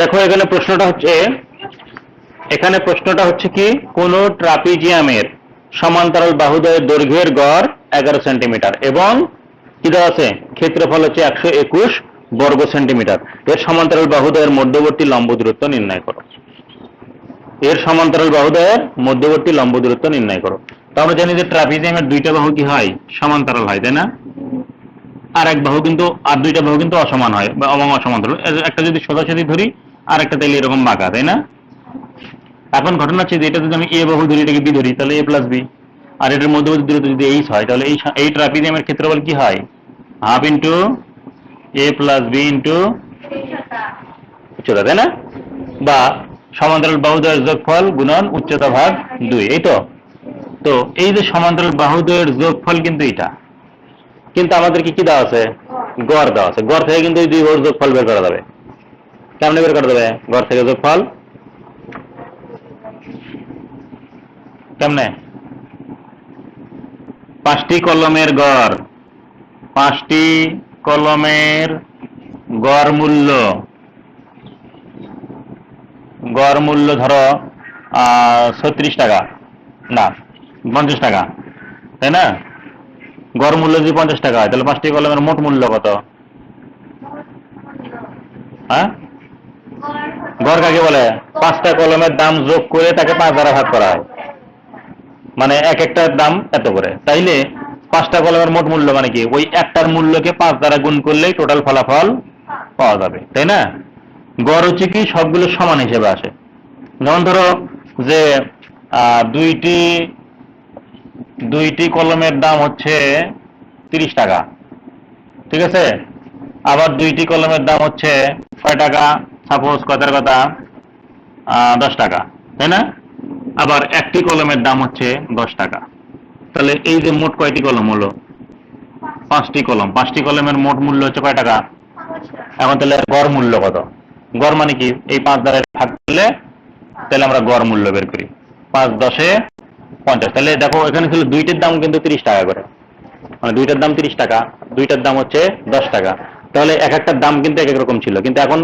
দেখো, এখানে প্রশ্নটা হচ্ছে, এখানে প্রশ্নটা হচ্ছে কি? কোন ট্রাপিজিয়ামের সমান্তরাল বাহুদয়ের দৈর্ঘ্যের গড় এগারো সেন্টিমিটার এবং কি দেওয়া আছে? ক্ষেত্রফল হচ্ছে একশো একুশ বর্গ সেন্টিমিটার। এর সমান্তরাল বাহুদয়ের মধ্যবর্তী লম্ব দূরত্ব নির্ণয় করো। এর সমান্তরাল বাহুদয়ের মধ্যবর্তী লম্ব দূরত্ব নির্ণয় করো। তো আমরা জানি যে ট্রাপিজিয়ামের দুইটা বাহু কি হয়? সমান্তরাল হয়, তাই না? আর এক বাহু কিন্তু, আর দুইটা বাহু কিন্তু অসমান হয়, বা অবং অসমান্তরাল। একটা যদি সোজাসুজি ধরি আর একটা তাইলে এরকম বাঁকা, তাই না? এখন ঘটনা হচ্ছে যে এটা যদি আমি এ বাহু ধরি এটাকে বি ধরি, তাহলে এ প্লাস বি আর এটার মধ্যবর্তী দূরত্ব যদি এইচ হয়, তাহলে এই এই ট্রাপিজিয়ামের ক্ষেত্রফল কি হয়? Half into A plus B into উচ্চতা, তাই না? বা সমান্তরাল বাহুদ্বয়ের যোগফল গুণন উচ্চতা ভাগ দুই, এই তো? তো এই যে সমান্তরাল বাহুদ্বয়ের যোগফল কিন্তু এটা। কিন্তু আমাদের কি কি দেওয়া আছে? গড় দেওয়া আছে। গড় থেকে কিন্তু এই দুই বাহুর যোগফল বের করা যাবে। কেমনে বের করা যাবে গড় থেকে যোগফল কেমনে পাঁচটি কলমের গড়। পাঁচটি কলমের গড় মূল্য। গড় মূল্য ধরো ছত্রিশ টাকা। না, পঞ্চাশ টাকা। তাই না? গড় মূল্য যদি পঞ্চাশ টাকা হয়, তাহলে পাঁচটি কলমের মোট মূল্য কত? হ্যাঁ? গড় কাকে বলে, পাঁচটা কলমের দাম যোগ করে তাকে পাঁচ দ্বারা ভাগ করা হয়। মানে এক একটার দাম এত করে। তাইলে পাঁচটা কলমের মোট মূল্য মানে কি? ওই একটার মূল্যকে পাঁচ দ্বারা গুণ করলেই টোটাল ফলাফল পাওয়া যাবে। তাই না? গড় হচ্ছে কি? সবগুলো সমান হিসেবে আসে। যেমন ধরো যে দুইটি দুইটি কলমের দাম হচ্ছে তিরিশ টাকা। ঠিক আছে? আবার দুইটি কলমের দাম হচ্ছে ছয় টাকা? সাপোজ কথার কথা দশ টাকা, তাই না? আবার একটি কলমের দাম হচ্ছে দশ টাকা। তাহলে এই যে মোট কয়টি কলম হলো? পাঁচটি কলম। পাঁচটি কলমের মোট মূল্য হচ্ছে কয় টাকা? এখন তাহলে গড় মূল্য কত? গড় মানে কি? এই পাঁচ দ্বারা ভাগ করলে তাহলে আমরা গড় মূল্য বের করি। পাঁচ দশে পঞ্চাশ। তাহলে দেখো, এখানে ছিল দুইটার দাম কিন্তু তিরিশ টাকা করে। মানে দুইটার দাম তিরিশ টাকা, দুইটার দাম হচ্ছে দশ টাকা। তাহলে এক একটার দাম কিন্তু এক এক রকম ছিল। কিন্তু এখন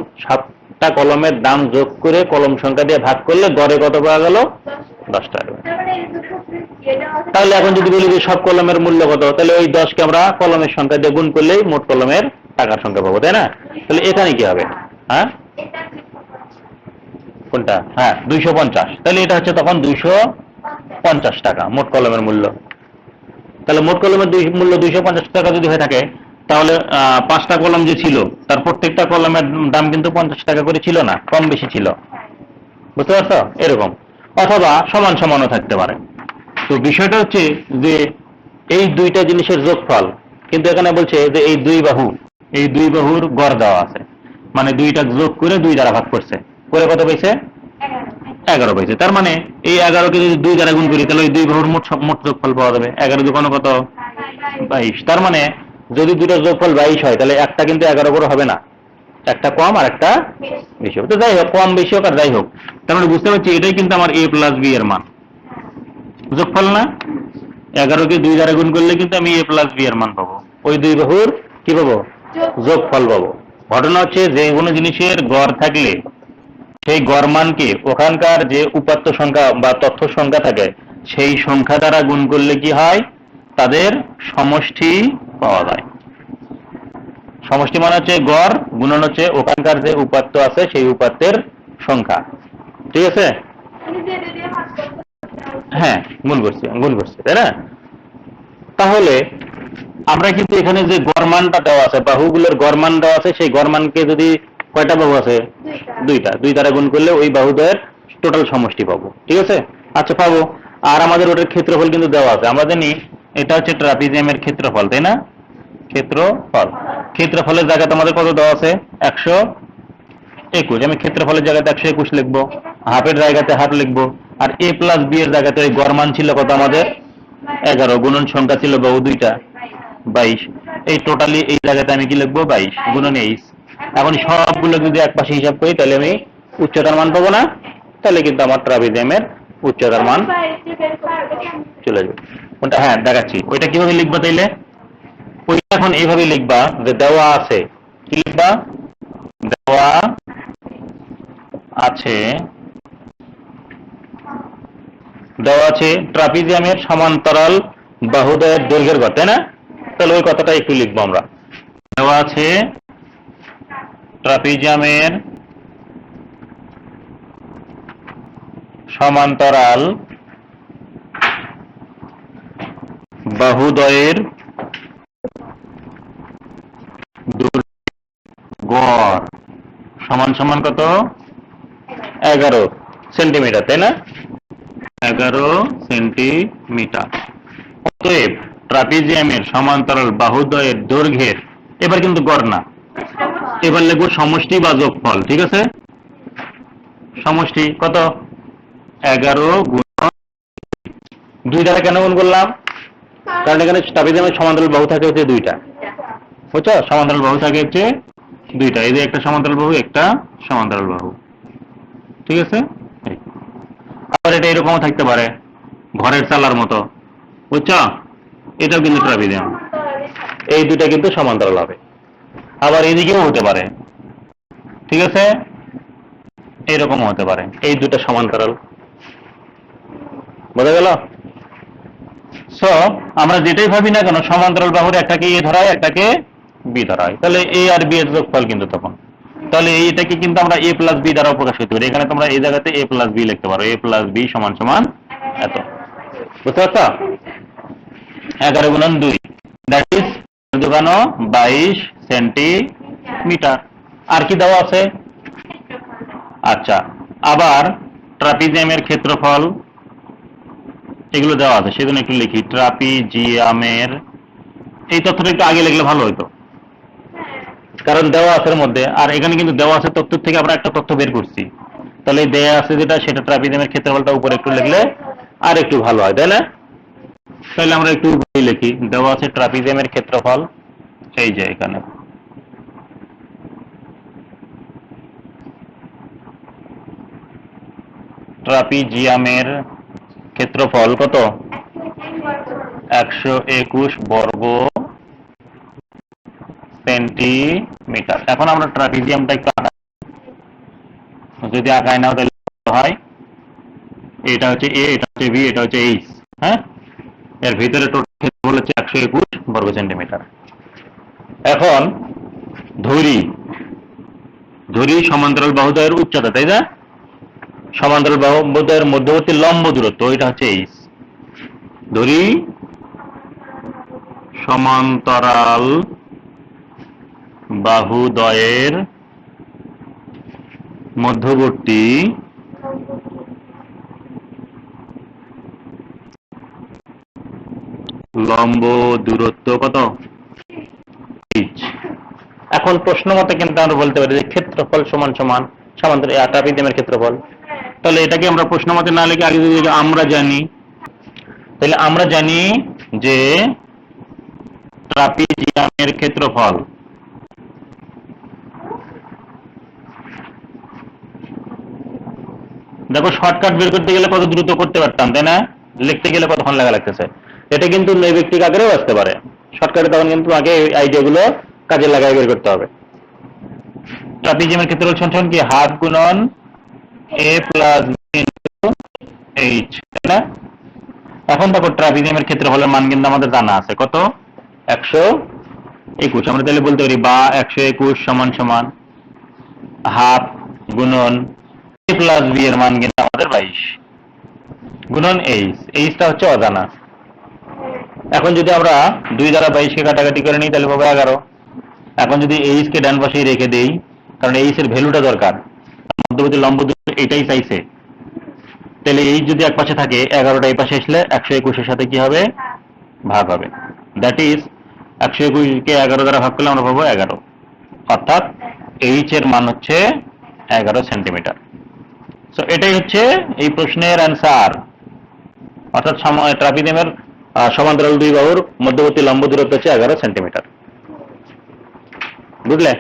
সাতটা কলমের দাম যোগ করে কলম সংখ্যা দিয়ে ভাগ করলে গড়ে কত পাওয়া গেল? দশ টাকা। তাহলে এখন যদি বলি যে সব কলমের মূল্য কত, তাহলে ওই দশকে আমরা কলমের সংখ্যা দিয়ে গুণ করলেই মোট কলমের টাকার সংখ্যা পাবো, তাই না? তাহলে এখানে কি হবে? হ্যাঁ? কোনটা? হ্যাঁ দুইশো পঞ্চাশ। তাহলে এটা হচ্ছে তখন দুইশো পঞ্চাশ টাকা, মোট কলমের মূল্য। তাহলে মোট কলমের মূল্য দুইশো পঞ্চাশ টাকা যদি হয়ে থাকে তাহলে পাঁচটা কলম যে ছিল, তার প্রত্যেকটা কলমের দাম কিন্তু পঞ্চাশ টাকা করে ছিল না, কম বেশি ছিল। বুঝতে পারছ? এরকম। অথবা সমান সমানও থাকতে পারে। তো বিষয়টা হচ্ছে যে, এই দুইটা জিনিসের যোগফল কিন্তু এখানে বলছে যে এই দুই বাহু, এই দুই বাহুর গড় দেওয়া আছে। মানে দুইটা যোগ করে দুই দ্বারা ভাগ করছে। করে কত পেয়েছে এগারো পেয়েছে তার মানে এই এগারোকে যদি দুই দ্বারা গুণ করি, তাহলে ওই দুই বাহুর মোট মোট যোগফল পাওয়া যাবে। এগারো দুগুণ কত? বাইশ। তার মানে যদি দুটো যোগফল বাইশ হয়, তাহলে একটা কিন্তু এগারো করে হবে না। একটা কম আর একটা বেশি হবে তো যাই হোক, কম, বেশি হোক আর যাই হোক। তার মানে বুঝতে পারছি, এটাই কিন্তু আমার এ প্লাস বি এর মান। যোগফল না? এগারোকে দুই দ্বারা গুণ করলে কিন্তু আমি এ প্লাস বি এর মান পাবো। ওই দুই বাহুর কি পাবো? যোগফল পাবো। ঘটনা হচ্ছে, যে কোনো জিনিসের গড় থাকলে, সেই গড় মানকে ওখানকার যে উপাত্ত সংখ্যা বা তথ্য সংখ্যা থাকে, সেই সংখ্যা দ্বারা গুণ করলে কি হয়? তাদের সমষ্টি পাওয়া যায়। সমষ্টি মানে হচ্ছে গড় গুণন হচ্ছে ওখানকার যে উপাত্ত আছে সেই উপাত্তের সংখ্যা। ঠিক আছে? হ্যাঁ গুণ করছি গুণ করছি তাই না? তাহলে আমরা কিন্তু এখানে যে গড়মানটা দেওয়া আছে বাহুগুলোর গড়মান দেওয়া আছে সেই গড়মানকে যদি কয়টা বাহু আছে? দুইটা। দুই দ্বারা গুণ করলে ওই বাহুদ্বয়ের টোটাল সমষ্টি পাবো। ঠিক আছে? আচ্ছা পাবো। আর আমাদের ওটার ক্ষেত্রফল কিন্তু দেওয়া আছে। আমরা জানি এটা হচ্ছে ট্রাপিজিয়ামের ক্ষেত্রফল তাই না? ক্ষেত্রফল ক্ষেত্রফলের জায়গাতে আমাদের কত দেওয়া আছে একশো একুশ আমি ক্ষেত্রফলের জায়গাতে একশো একুশ লিখব হাফের জায়গাতে হাফ লিখব আর এ প্লাস বি এর জায়গাতে ওই গড়মান ছিল কত আমাদের এগারো গুণন সংখ্যা ছিল বহু দুইটা বাইশ এই টোটালি এই জায়গাতে আমি কি লিখব বাইশ গুণন এইশ এখন সবগুলো যদি এক পাশে হিসাব করি তাহলে আমি উচ্চতার মান পাবো না তাহলে কিন্তু আমার ট্রাপিজিয়ামের উচ্চতার মান চলে যাবে ওটা হ্যাঁ দেখাচ্ছি ওইটা কীভাবে লিখব তাইলে এখন এইভাবে লিখবা যে দেওয়া আছে। কি লিখবা? দেওয়া আছে। দেওয়া আছে ট্রাপিজিয়ামের সমান্তরাল বাহুদয়ের দৈর্ঘ্যের গড় তাই না? তাহলে ওই কথাটা একটু লিখব আমরা। দেওয়া আছে ট্রাপিজিয়ামের সমান্তরাল বাহুদয়ের গড়। সমান সমান কত? এগারো সেন্টিমিটার, তাই না? এগারো সেন্টিমিটার। অতএব ট্রাপিজিয়ামের সমান্তরাল বাহুদ্বয়ের দৈর্ঘ্যের, এবার কিন্তু গড় না। এবার লিখব সমষ্টি বা যোগফল, ঠিক আছে? সমষ্টি কত? এগারো গুণ দুই দ্বারা কেন গুণ করলাম? কারণ এখানে ট্রাপিজিয়ামের সমান্তরাল বাহু থাকে হচ্ছে দুইটা। বুঝছ? সমান্তরাল বাহু থাকে হচ্ছে দুইটা। এই যে একটা সমান্তরাল বাহু, একটা সমান্তরাল বাহু। ঠিক আছে? আবার এটা এরকমও থাকতে পারে, ঘরের চালার মতো। বুঝছ? এটাও কিন্তু ট্রাপিজিয়াম এই দুইটা কিন্তু সমান্তরাল হবে। আবার এদিকেও হতে পারে। ঠিক আছে? এইরকমও হতে পারে। এই দুটো সমান্তরাল। বোঝা গেল? সো আমরা যেটাই ভাবি না কেন, সমান্তরাল বাহুর একটাকে এ ধরায়, একটাকে বি ধরা হয় তাহলে এ আর বি এর যোগফল কিন্তু তখন। তাহলে এইটাকে কিন্তু আমরা এ প্লাস বি দ্বারা প্রকাশ করতে পারি। এখানে তোমরা এই জায়গাতে এ প্লাস বি লিখতে পারো। এ প্লাস বি সমান সমান এত। বুঝতে পারছ? এগারো গুণন দুই। দ্যাট ইজ দোকানো বাইশ সেন্টিমিটার। আর কি দেওয়া আছে? আচ্ছা। আবার ট্রাপিজিয়ামের ক্ষেত্রফল, এগুলো দেওয়া আছে। সেজন্য একটু লিখি। ট্রাপিজিয়ামের এই তথ্যটা একটু আগে লিখলে ভালো হতো কারণ দেওয়া আছে মধ্যে। আর এখানে কিন্তু দেওয়া আছে তথ্য থেকে আমরা একটা তথ্য বের করছি। তাহলে দেয়া আছে যেটা, সেটা ট্রাপিজিয়ামের ক্ষেত্রফলটা উপরে একটু লিখলে আর একটু ভালো হয়, তাই না? তাহলে আমরা একটু উপরে লিখি। দেওয়া আছে ট্রাপিজিয়ামের ক্ষেত্রফল, এই যে এখানে। ট্রাপিজিয়ামের ক্ষেত্রফল কত? একশো একুশ বর্গ সেন্টিমিটার এখন আমরা ট্রাপিজিয়ামটা একটু আঁকাই যদি আঁকায় নাও তাহলে হয়? এটা হচ্ছে এ এটা হচ্ছে বি এটা হচ্ছে এইচ হ্যাঁ? এর ভিতরে টোটাল ক্ষেত্রফল হচ্ছে একশো একুশ বর্গ সেন্টিমিটার এখন ধরি। ধরি সমান্তরাল বাহুদয়ের উচ্চতা, তাই না? সমান্তরাল বাহুদয়ের মধ্যবর্তী লম্ব দূরত্ব, এটা হচ্ছে এইচ ধরি সমান্তরাল বাহুদয়ের মধ্যবর্তী লম্ব দূরত্ব কত? এখন প্রশ্ন মতে কিন্তু আমরা বলতে পারি যে ক্ষেত্রফল সমান সমান সমান্তর ট্রাপিজিয়ামের ক্ষেত্রফল। তাহলে এটাকে আমরা প্রশ্ন মতে না লিখে আগে যদি আমরা জানি, তাহলে আমরা জানি যে ট্রাপিজিয়ামের ক্ষেত্রফল দেখো শর্টকাট বের করতে গেলে কত দ্রুত করতে পারতাম, তাই না? লিখতে গেলে কতক্ষণ লাগা লাগতেছে? এটা কিন্তু নৈবেক্তিক আকারেও আসতে পারে। শর্টকাটে তখন কিন্তু আগে এই আইডিয়াগুলো কাজে লাগাই বের করতে হবে। ট্রাপিজিয়ামের ক্ষেত্রে সমান কি, হাফ গুণন এ প্লাস এইচ তাই না? এখন দেখো, ট্রাপিজিয়ামের ক্ষেত্রে হলের মান কিন্তু আমাদের জানা আছে। কত? একশো একুশ। আমরা তাহলে বলতে পারি বা একশো একুশ সমান সমান হাফ গুণন প্লাস বি এর মান কিন্তু আমাদের বাইশ। গুণন এইচ এইচটা হচ্ছে অজানা। এখন যদি আমরা দুই দ্বারা বাইশকে কাটাকাটি করে নিই, তাহলে পাবো এগারো। এখন যদি এইচ কে ডান পাশেই রেখে দেই, কারণ এইচ এর ভ্যালুটা দরকার। মধ্যবর্তী লম্ব এটাই চাইছে। তাহলে এই যদি এক পাশে থাকে, এগারোটা এই পাশে আসলে একশো একুশের সাথে কি হবে? ভাগ হবে। দ্যাট ইজ একশো একুশকে এগারো দ্বারা ভাগ করলে আমরা পাবো এগারো। অর্থাৎ এইচ এর মান হচ্ছে এগারো সেন্টিমিটার। সো এটাই হচ্ছে এই প্রশ্নের অ্যান্সার অর্থাৎ ট্রাপিজিয়ামের সমান্তরাল দুই বাহুর মধ্যবর্তী লম্ব দূরত্ব হচ্ছে এগারো সেন্টিমিটার বুঝলে?